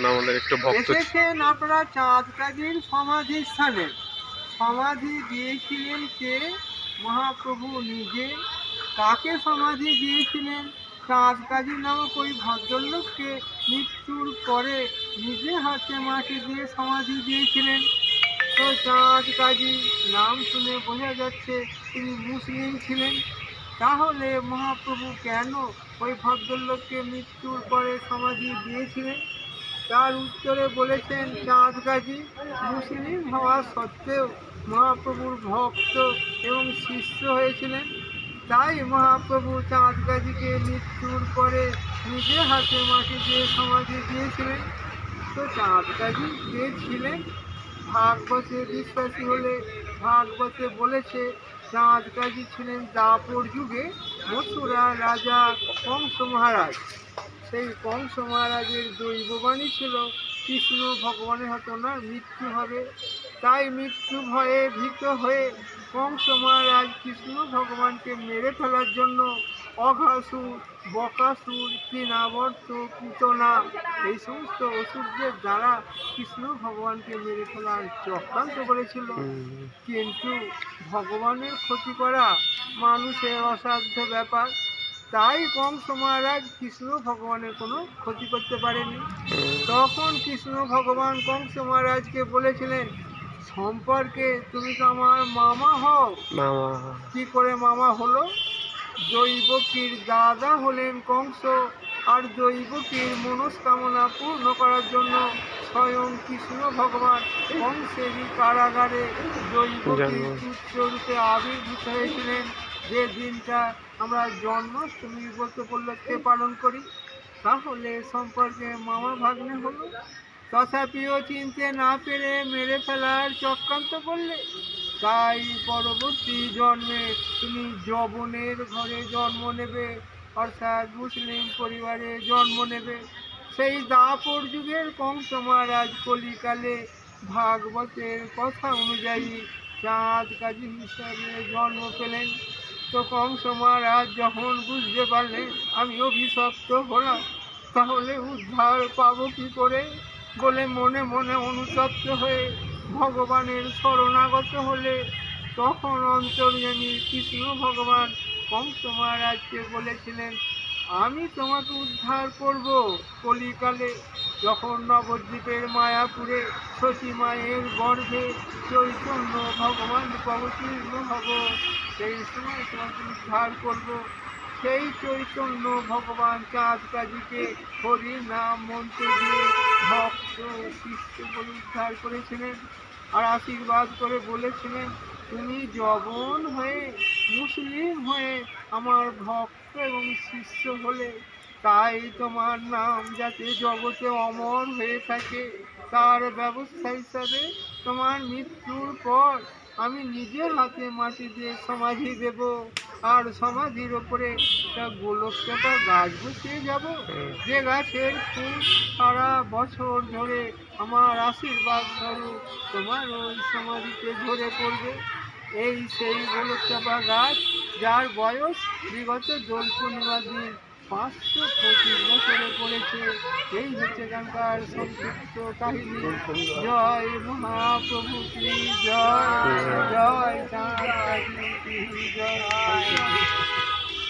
বলুন আমাদের একটু ভক্ত এসেছেন আপনারা চাঁদ কাজীর সমাধি স্থানে। সমাধি দিয়েছিলেন কে? মহাপ্রভু নিজে। কাকে সমাধি দিয়েছিলেন? চাঁদ কাজী নামক ওই ভদ্রলোককে মৃত্যুর পরে নিজে হাতে মাটি দিয়ে সমাধি দিয়েছিলেন। তো চাঁদ কাজী নাম শুনে বোঝা যাচ্ছে তিনি মুসলিম ছিলেন। তাহলে মহাপ্রভু কেন ওই ভদ্রলোককে মৃত্যুর পরে সমাধি দিয়েছিলেন? তার উত্তরে বলেছেন চাঁদ গাজী মুসলিম হওয়া সত্ত্বেও মহাপ্রভুর ভক্ত এবং শিষ্য হয়েছিলেন। তাই মহাপ্রভু চাঁদ গাজীকে মৃত্যুর পরে নিজে হাতে মাটি দিয়ে সমাধি দিয়েছিলেন। তো চাঁদ গাজী কে ছিলেন, ভাগবতে বিশ্বাসী হলে ভাগবতে বলেছে চাঁদ গাজী ছিলেন দাপর যুগে মথুরা রাজা কংস মহারাজ। সেই কংস মহারাজের দৈববাণী ছিল কৃষ্ণ ভগবানের হতো না মৃত্যু হবে। তাই মৃত্যু ভয়ে ভীত হয়ে কংস মহারাজ কৃষ্ণ ভগবানকে মেরে ফেলার জন্য অঘাসুর বকাসুর তৃণাবর্ত পুতনা এই সমস্ত অসুরদের দ্বারা কৃষ্ণ ভগবানকে মেরে ফেলার চক্রান্ত করেছিল। কিন্তু ভগবানের ক্ষতি করা মানুষের অসাধ্য ব্যাপার। তাই কংস মহারাজ কৃষ্ণ ভগবানের কোনো ক্ষতি করতে পারেনি। তখন কৃষ্ণ ভগবান কংস মহারাজকে বলেছিলেন সম্পর্কে তুমি তো আমার মামা হও। মামা। কি করে মামা হলো? জৈবকীর দাদা হলেন কংস আর জৈবকীর মনস্কামনা পূর্ণ করার জন্য স্বয়ং কৃষ্ণ ভগবান কংসেরই কারাগারে জন্ম। পুত্ররূপে আবির্ভূত হয়েছিলেন। যে দিনটা আমরা জন্মাষ্টমী ব্রত উপলক্ষে পালন করি তাহলে সম্পর্কে মামা ভাগ্নে হলো। তথাপিও চিনতে না পেরে মেরে ফেলার চক্রান্ত করলে তাই পরবর্তী জন্মে তুমি যবনের ঘরে জন্ম নেবে অর্থাৎ মুসলিম পরিবারে জন্ম নেবে। সেই দাপর যুগের কংস মহারাজ কলিকালে ভাগবতের কথা অনুযায়ী চাঁদ কাজী হিসাবে জন্ম পেলেন। তো কংস মহারাজ যখন বুঝতে পারলেন, আমি অভিশপ্ত হলাম, তাহলে উদ্ধার পাবো কি করে? বলে মনে মনে অনুতপ্ত হয়ে ভগবানের শরণাগত হলে। তখন অন্তর্যামী কৃষ্ণ ভগবান কংস মহারাজকে বলেছিলেন আমি তোমাকে উদ্ধার করব। কলিকালে যখন নবদ্বীপের মায়াপুরে সতী মায়ের গর্ভে চৈতন্য ভগবান অবতীর্ণ হব, সেই সময় তোমাকে উদ্ধার করব। সেই চৈতন্য ভগবান চাঁদ কাজীকে হরি নাম মন্ত্র দিয়ে ভক্ত শিষ্য বলে উদ্ধার করেছিলেন আর আশীর্বাদ করে বলেছিলেন, তুমি জবন হয়ে, মুসলিম হয়ে আমার ভক্ত এবং শিষ্য হলে, তাই তোমার নাম যাতে জগতে অমর হয়ে থাকে, তার ব্যবস্থা হিসাবে তোমার মৃত্যুর পর আমি নিজের হাতে মাটি দিয়ে সমাধি দেব। আর সমাধির ওপরে একটা গোলক চাপা গাছ বসিয়ে যাব। যে গাছের ফুল সারা বছর ধরে আমার আশীর্বাদ স্বরূপ তোমার ওই সমাধিতে ধরে পড়বে। এই সেই গোলক চাপা গাছ যার বয়স বিগত দোল পূর্ণিমা দিন পাঁচশো পঁচিশ বছরে পড়েছে এই হচ্ছে এখানকার সংক্ষিপ্ত কাহিনী জয় মহাপ্রভু কি জয় জয় জয়